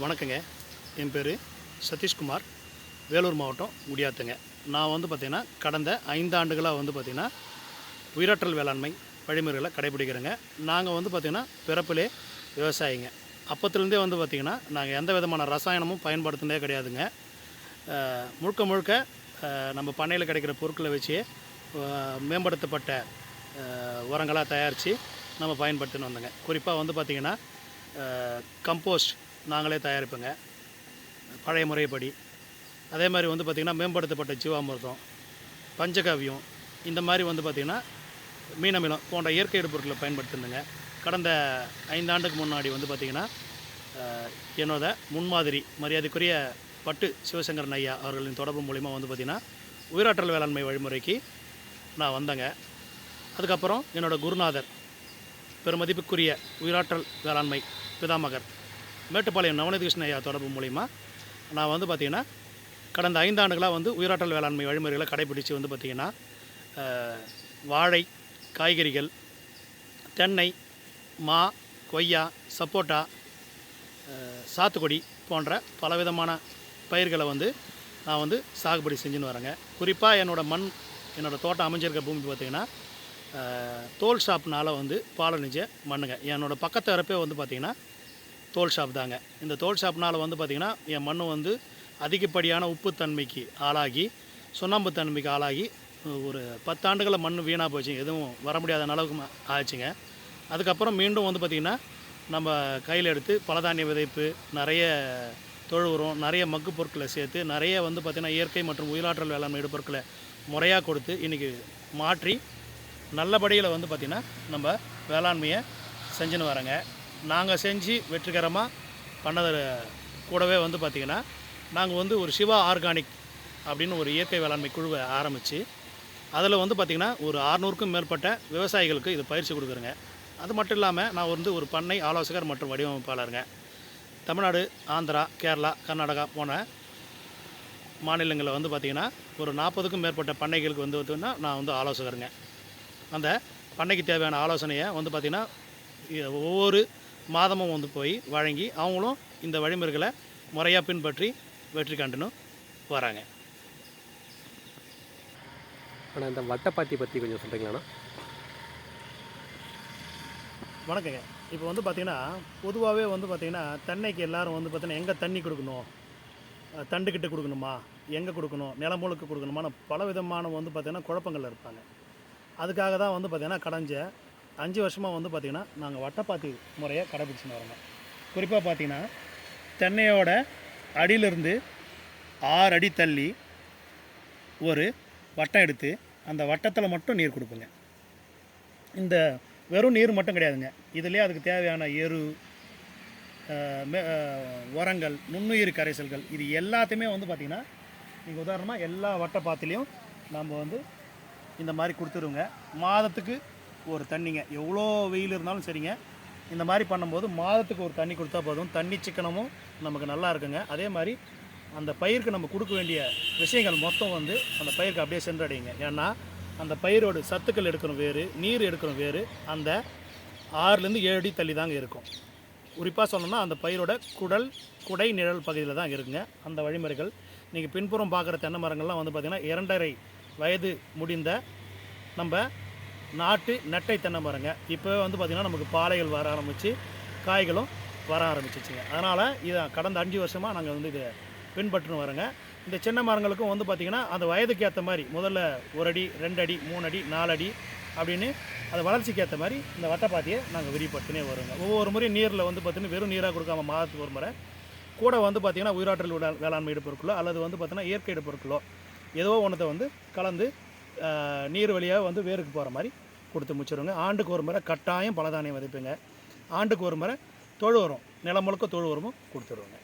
வணக்கங்க. என் பேர் சதீஷ்குமார். வேலூர் மாவட்டம் குடியாத்துங்க நான் வந்து பார்த்திங்கன்னா கடந்த ஐந்து ஆண்டுகளாக வந்து பார்த்திங்கன்னா உயிராற்றல் வேளாண்மை வழிமுறைகளை கடைபிடிக்கிறேங்க. நாங்கள் வந்து பார்த்திங்கன்னா பிறப்பிலே விவசாயிங்க. அப்போத்துலேருந்தே வந்து பார்த்திங்கன்னா நாங்கள் எந்த விதமான ரசாயனமும் பயன்படுத்தினதே கிடையாதுங்க. முழுக்க முழுக்க நம்ம பண்ணையில் கிடைக்கிற பொருட்களை வச்சு மேம்படுத்தப்பட்ட உரங்களாக தயாரித்து நம்ம பயன்படுத்தின்னு வந்தோங்க. குறிப்பாக வந்து பார்த்திங்கன்னா கம்போஸ்ட் நாங்களே தயாரிப்போங்க. பழைய முறைப்படி. அதே மாதிரி வந்து பார்த்திங்கன்னா மேம்படுத்தப்பட்ட ஜீவாமிர்தம் பஞ்சகாவியம் இந்த மாதிரி வந்து பார்த்திங்கன்னா மீனமிலம் போன்ற இயற்கை எடுப்பொருட்களை பயன்படுத்திருந்தேங்க கடந்த ஐந்தாண்டுக்கு முன்னாடி வந்து பார்த்திங்கன்னா என்னோட முன்மாதிரி மரியாதைக்குரிய பட்டு சிவசங்கரன் ஐயா அவர்களின் தொடர்பு மூலிமா வந்து பார்த்திங்கன்னா உயிராற்றல் வேளாண்மை வழிமுறைக்கு நான் வந்தேங்க. அதுக்கப்புறம் என்னோடய குருநாதர் பெருமதிப்புக்குரிய உயிராற்றல் வேளாண்மை பிதாமகர் மேட்டுப்பாளையம் நவநீத கிருஷ்ண ஐயா தொடர்பு மூலிமா நான் வந்து பார்த்திங்கன்னா கடந்த ஐந்தாண்டுகளாக வந்து உயிராற்றல் வேளாண்மை வழிமுறைகளை கடைபிடித்து வந்து பார்த்திங்கன்னா வாழை காய்கறிகள் தென்னை மா கொய்யா சப்போட்டா சாத்துக்குடி போன்ற பலவிதமான பயிர்களை வந்து நான் வந்து சாகுபடி செஞ்சுன்னு வரேங்க. குறிப்பாக என்னோடய மண் என்னோடய தோட்டம் அமைஞ்சிருக்க பூமி பார்த்திங்கன்னா தோல் ஷாப்னால் வந்து பாலனிஞ்ச மண்ணுங்க. என்னோடய பக்கத்து வரப்பே வந்து பார்த்திங்கன்னா தோல் ஷாப் தாங்க. இந்த தோல் ஷாப்னால் வந்து பார்த்திங்கன்னா என் மண் வந்து அதிகப்படியான உப்புத்தன்மைக்கு ஆளாகி சுண்ணாம்பு தன்மைக்கு ஆளாகி ஒரு பத்தாண்டுகளில் மண் வீணாக போச்சு. எதுவும் வர முடியாத அளவுக்கு ம- ஆச்சுங்க. அதுக்கப்புறம் மீண்டும் வந்து பார்த்திங்கன்னா நம்ம கையில் எடுத்து பலதானிய விதைப்பு நிறைய தொழு உரம் நிறைய மக்கு பொருட்களை சேர்த்து நிறைய வந்து பார்த்திங்கன்னா இயற்கை மற்றும் உயிராற்றல் வேளாண்மை பொருட்களை முறையாக கொடுத்து இன்றைக்கி மாற்றி நல்லபடியில் வந்து பார்த்திங்கன்னா நம்ம வேளாண்மையை செஞ்சுன்னு வரேங்க நாங்கள் செஞ்சு வெற்றிகரமாக பண்ணது கூடவே வந்து பார்த்திங்கன்னா நாங்கள் வந்து ஒரு சிவா ஆர்கானிக் அப்படின்னு ஒரு இயற்கை வேளாண்மை குழுவை ஆரம்பித்து அதில் வந்து பார்த்திங்கன்னா ஒரு ஆறுநூறுக்கும் மேற்பட்ட விவசாயிகளுக்கு இது பயிற்சி கொடுக்குறேங்க. அது மட்டும் இல்லாமல் நான் வந்து ஒரு பண்ணை ஆலோசகர் மற்றும் வடிவமைப்பாளருங்க. தமிழ்நாடு ஆந்திரா கேரளா கர்நாடகா போன மாநிலங்களில் வந்து பார்த்திங்கன்னா ஒரு நாற்பதுக்கும் மேற்பட்ட பண்ணைகளுக்கு வந்து பார்த்தீங்கன்னா நான் வந்து ஆலோசகருங்க. அந்த பண்ணைக்கு தேவையான ஆலோசனையை வந்து பார்த்திங்கன்னா ஒவ்வொரு மாதமும் வந்து போய் வழங்கி அவங்களும் இந்த வழிமுறைகளை முறையாக பின்பற்றி வெற்றி கண்டுன்னு வராங்க. ஆனால் இந்த வட்டைப்பாத்தி பற்றி கொஞ்சம் சொல்கிறீங்களாண்ணா வணக்கங்க. இப்போ வந்து பார்த்திங்கன்னா பொதுவாகவே வந்து பார்த்திங்கன்னா தென்னைக்கு எல்லாரும் வந்து பார்த்திங்கன்னா எங்கே தண்ணி கொடுக்கணும்? தண்டுக்கிட்ட கொடுக்கணுமா? எங்கே கொடுக்கணும்? நிலமுழுக்கு கொடுக்கணுமான பல விதமான வந்து பார்த்திங்கன்னா குழப்பங்கள் இருப்பாங்க. அதுக்காக தான் வந்து பார்த்திங்கன்னா கடைஞ்ச அஞ்சு வருஷமாக வந்து பார்த்திங்கன்னா நாங்கள் வட்டப்பாத்தி முறையை கடைபிடிச்சுன்னு வரோங்க. குறிப்பாக பார்த்திங்கன்னா தென்னையோட அடியிலிருந்து ஆறு அடி தள்ளி ஒரு வட்டம் எடுத்து அந்த வட்டத்தில் மட்டும் நீர் கொடுப்போங்க. இந்த வெறும் நீர் மட்டும் கிடையாதுங்க. இதுலேயே அதுக்கு தேவையான எரு மே- உரங்கள் நுண்ணுயிர் கரைசல்கள் இது எல்லாத்தையுமே வந்து பார்த்திங்கன்னா நீங்கள் உதாரணமாக எல்லா வட்டப்பாத்திலையும் நம்ம வந்து இந்த மாதிரி கொடுத்துருவோங்க. மாதத்துக்கு ஒரு தண்ணிங்க. எவ்வளோ வெயில் இருந்தாலும் சரிங்க. இந்த மாதிரி பண்ணும்போது மாதத்துக்கு ஒரு தண்ணி கொடுத்தா போதும். தண்ணி சிக்கனமும் நமக்கு நல்லா இருக்குங்க. அதே மாதிரி அந்த பயிருக்கு நம்ம கொடுக்க வேண்டிய விஷயங்கள் மொத்தம் வந்து அந்த பயிருக்கு அப்படியே சென்றடையுங்க. ஏன்னா அந்த பயிரோட சத்துக்கள் எடுக்கணும் வேறு நீர் எடுக்கணும் வேறு. அந்த ஆறுலேருந்து ஏழு அடி தள்ளி தாங்க இருக்கும். குறிப்பாக சொல்லணும்னா அந்த பயிரோட குடல் குடை நிழல் பகுதியில் தான் இருக்குங்க. அந்த வழிமுறைகள். நீங்கள் பின்புறம் பார்க்குற தென்னை மரங்கள்லாம் வந்து பார்த்திங்கன்னா இரண்டரை வயது முடிந்த நம்ம நாட்டு நெட்டை தென்னை மரங்க இப்போ வந்து பார்த்திங்கன்னா நமக்கு பாலைகள் வர ஆரம்பித்து காய்களும் வர ஆரம்பிச்சிச்சுங்க. அதனால் இதை கடந்த அஞ்சு வருஷமாக நாங்கள் வந்து இதை பின்பற்றுன்னு வரோங்க. இந்த சின்ன மரங்களுக்கும் வந்து பார்த்திங்கன்னா அந்த வயதுக்கு ஏற்ற மாதிரி முதல்ல ஒரு அடி ரெண்டு அடி மூணு அடி நாலு அடி அப்படின்னு அது வளர்ச்சிக்கு ஏற்ற மாதிரி இந்த வட்டப்பாத்தியை நாங்கள் விரிப்படுத்தினே வருவோங்க. ஒவ்வொரு முறையும் நீரில் வந்து பார்த்திங்கன்னா வெறும் நீராக கொடுக்காம மாதத்துக்கு ஒரு முறை கூட வந்து பார்த்திங்கன்னா உயிராற்றல் வேளாண்மை இடுப்பொருட்களோ அல்லது வந்து பார்த்திங்கன்னா இயற்கை இடுப்பொருட்களோ ஏதோ ஒன்றத்தை வந்து கலந்து நீர் வழியாக வந்து வேருக்கு போகிற மாதிரி கொடுத்து முடிச்சிருவோங்க. ஆண்டுக்கு ஒரு முறை கட்டாயம் பலதானியம் விதைப்புங்க. ஆண்டுக்கு ஒரு முறை தொழு உரம் நிலம் முழுக்க தொழு உரமும் கொடுத்துருவோங்க.